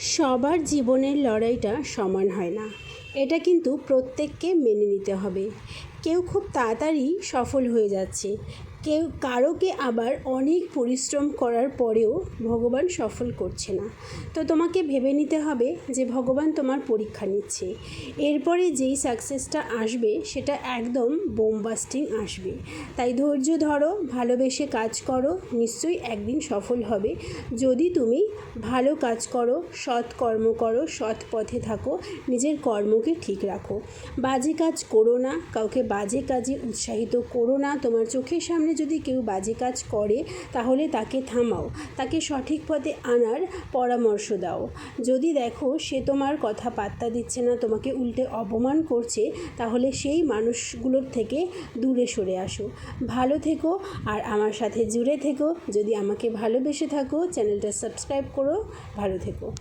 সবার জীবনের লড়াইটা সমান হয় না। এটা কিন্তু প্রত্যেককে মেনে নিতে হবে। কেউ খুব তাড়াতাড়ি সফল হয়ে যাচ্ছে। কেউ কারোকে আবার অনেক পরিশ্রম করার পরেও ভগবান সফল করছে না। তো তোমাকে ভেবে নিতে হবে যে ভগবান তোমার পরীক্ষা নিচ্ছে। এরপরে যেই সাকসেসটা আসবে, সেটা একদম বোমবাস্টিং আসবে। তাই ধৈর্য ধরো, ভালোবেসে কাজ করো, নিশ্চয়ই একদিন সফল হবে। যদি তুমি ভালো কাজ করো, সৎ কর্ম করো, সৎ পথে থাকো, নিজের কর্মকে ঠিক রাখো। বাজে কাজ করো না, কাউকে বাজে কাজে উৎসাহিত করো না, তোমার চোখের সামনে যদি কেউ বাজে কাজ করে, তাহলে তাকে থামাও। তাকে সঠিক পথে আনার পরামর্শ দাও। যদি দেখো সে তোমার কথা পাত্তা দিচ্ছে না, তোমাকে উল্টে অপমান করছে, তাহলে সেই মানুষগুলোর থেকে দূরে সরে আসো। ভালো থেকো আর আমার সাথে জুড়ে থেকো। যদি আমাকে ভালোবেসে থাকো, চ্যানেলটা সাবস্ক্রাইব করো। ভালো থেকো।